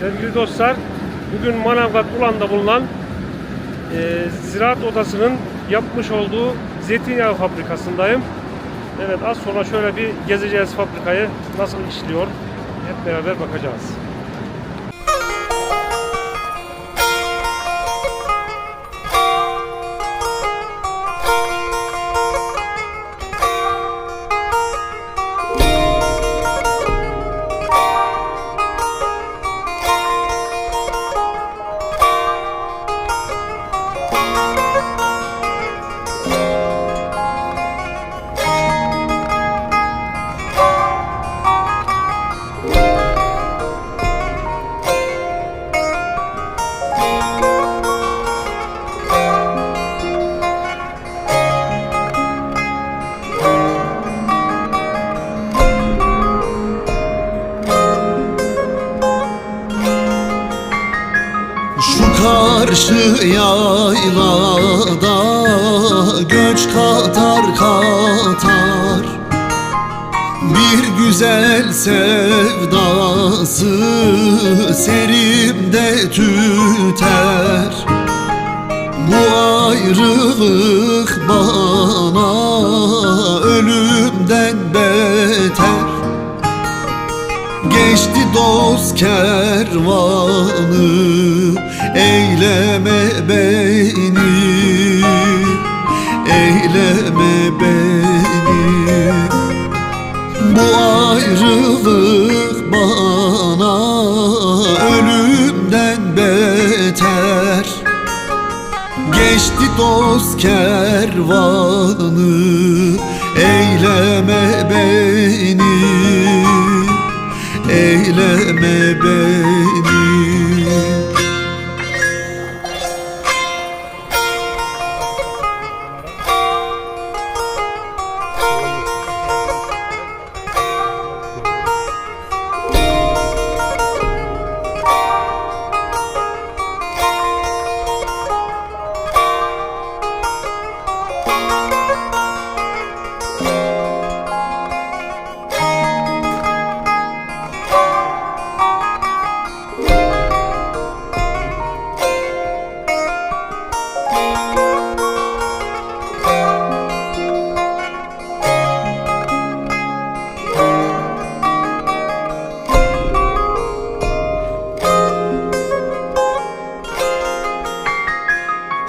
Sevgili dostlar, bugün Manavgat Ulan'da bulunan e, Ziraat Odası'nın yapmış olduğu zeytinyağı fabrikasındayım. Evet az sonra şöyle bir gezeceğiz fabrikayı. Nasıl işliyor? Hep beraber bakacağız. Şu karşı yaylada göç katar katar. Bir güzel sevdası serimde tüter. Bu ayrılık bana ölümden beter. Geçti dost kervanı Eyleme beni Eyleme beni Bu ayrılık bana Ölümden beter. Geçti dost kervanı Eyleme beni Eyleme beni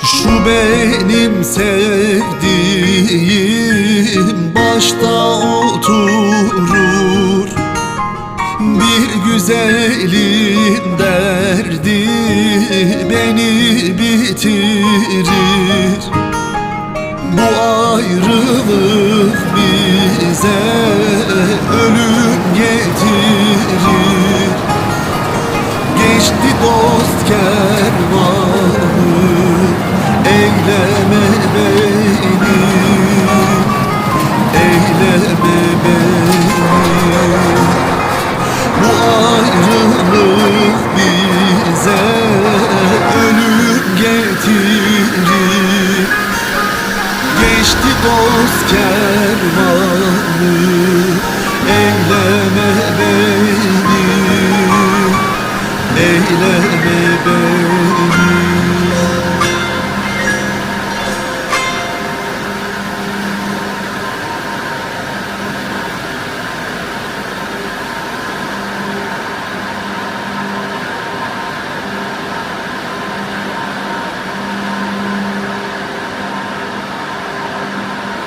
Şu benim sevdiğim başta oturur Bir güzelin derdi beni bitirir. Bu ayrılık bize ölüm getirir. Geçti dost Geçti dost kervanı Eyleme beni. Eyleme beni